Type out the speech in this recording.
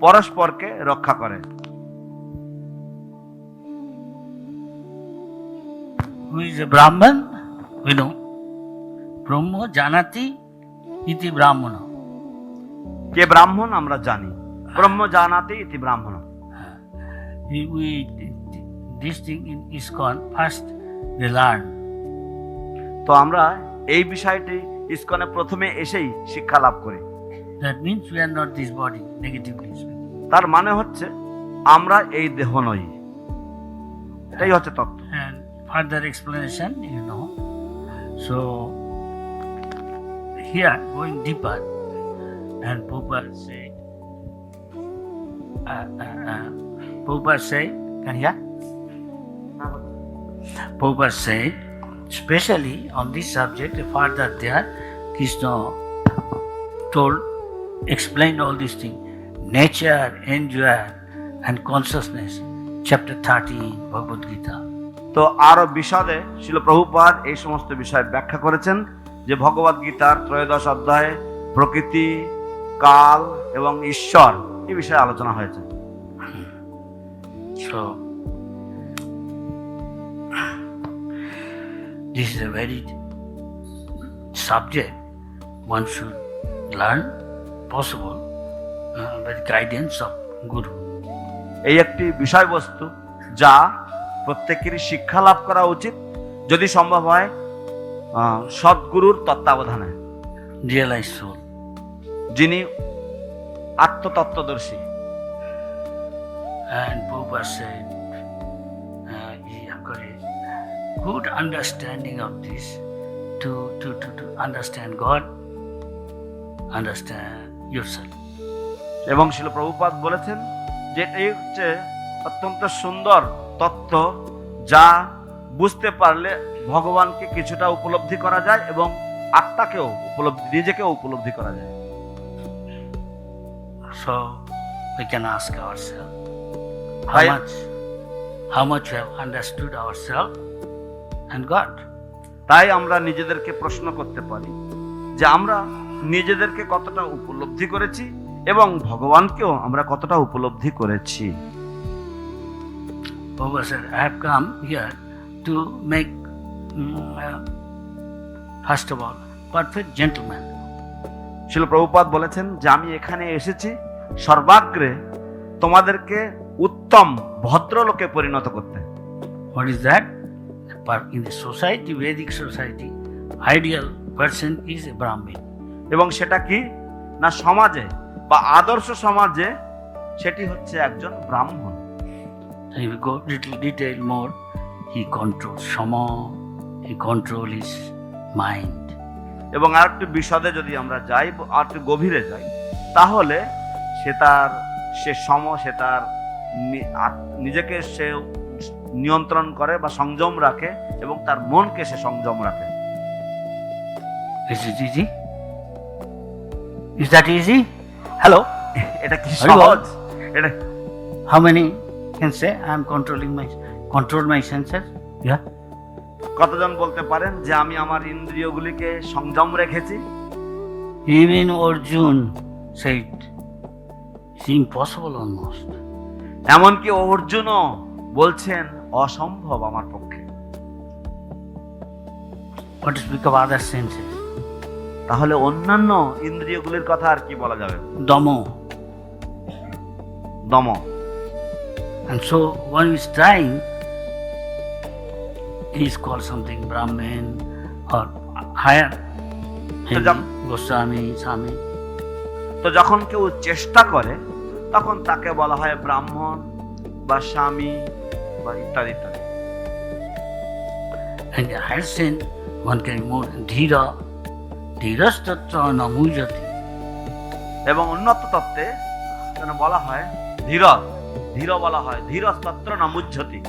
পরস্পরকে রক্ষা করে। ব্রাহ্মণ হইল ব্রহ্ম জানাতি ইতি ব্রাহ্মণ কে ব্রাহ্মণ আমরা জানি। ব্রহ্ম জানাতি ইতি ব্রাহ্মণ। In ISKCON first they learn তো আমরা এই বিষয়টি ইস্কনে প্রথমে এসেই শিক্ষা লাভ করি। That means we not this body negatively তার মানে হচ্ছে আমরা এই দেহ নই। এটাই হচ্ছে তত্ত্ব। Further explanation you know so here going deeper and proper say proper say can proper say specially on this subject further there Krishna told explained all these things. Nature, enjoy, and consciousness. Chapter 13, Bhagavad Gita. তো আরও বিশদে শিল প্রভুপাদ এই সমস্ত বিষয় ব্যাখ্যা করেছেন যে ভগবদ গীতার ত্রয়োদশ অধ্যায়ে প্রকৃতি কাল এবং ঈশ্বর এই বিষয়ে আলোচনা হয়েছে So, this is a very subject one should learn, possible guidance of guru এই একটি বিষয়বস্তু যা প্রত্যেকেরই শিক্ষা লাভ করা উচিত যদি সম্ভব হয় সদ্গুরুর তত্ত্বাবধানে। রিয়েলাইজ সোল যিনি আত্মতত্ত্বদর্শী। অ্যান্ড বুবার করে good understanding of this to to to to understand God understand yourself. এবং শিল প্রভুপাদ বলেছেন যে এই হচ্ছে অত্যন্ত সুন্দর তত্ত্ব যা বুঝতে পারলে ভগবানকে কিছুটা উপলব্ধি করা যায় এবং আত্মাকেও উপলব্ধি নিজেকেও উপলব্ধি করা যায় So we can ask ourselves how Right. much how much we have understood ourselves and God. তাই আমরা নিজেদেরকে প্রশ্ন করতে পারি যে আমরা নিজেদেরকে কতটা উপলব্ধি করেছি এবং ভগবানকেও আমরা কতটা উপলব্ধি করেছি। শিলপ্রভুপাত বলেছেন যে আমি এখানে এসেছি সর্বাগ্রে তোমাদেরকে উত্তম ভদ্রলোকে পরিণত করতে। What is that in the society Vedic society ideal person is a Brahmin এবং সেটা কি? না সমাজে বা আদর্শ সমাজে সেটি হচ্ছে একজন ব্রাহ্মণ। And if you go little detail more, he controls Shama, he controls his mind. এবং আর একটু বিশদে যদি আমরা যাই আর একটু গভীরে যাই তাহলে সে তার সে সম সে তার নিজেকে সে নিয়ন্ত্রণ করে বা সংযম রাখে এবং তার মনকে সে সংযম রাখে। Is it Is that easy? Hello? এটা কি সহজ এটা How many can say I am controlling my control my senses? Yeah. কতজন বলতে পারেন যে আমি আমার ইন্দ্রিয়গুলিকে সংযম রেখেছি Even Arjun said it's impossible almost. এমনকি অর্জুনও বলছেন অসম্ভব আমার পক্ষে What to speak of other senses? তাহলে অন্যান্য ইন্দ্রিয়গুলির কথা আর কি বলা যাবে? দম। দম। And so one is trying, he is called something Brahmin or Goswami স্বামী তো যখন কেউ চেষ্টা করে তখন তাকে বলা হয় ব্রাহ্মণ বা স্বামী বা ইত্যাদি ইত্যাদি। হ্যাঁ হ্যাঁ ওয়ান ক্যান মোর ধীরা namujati. এবং উন্নত তত্ত্বে যেন বলা হয় ধীর ধীর বলা হয় ধীরস্তত্র না মুহ্যতি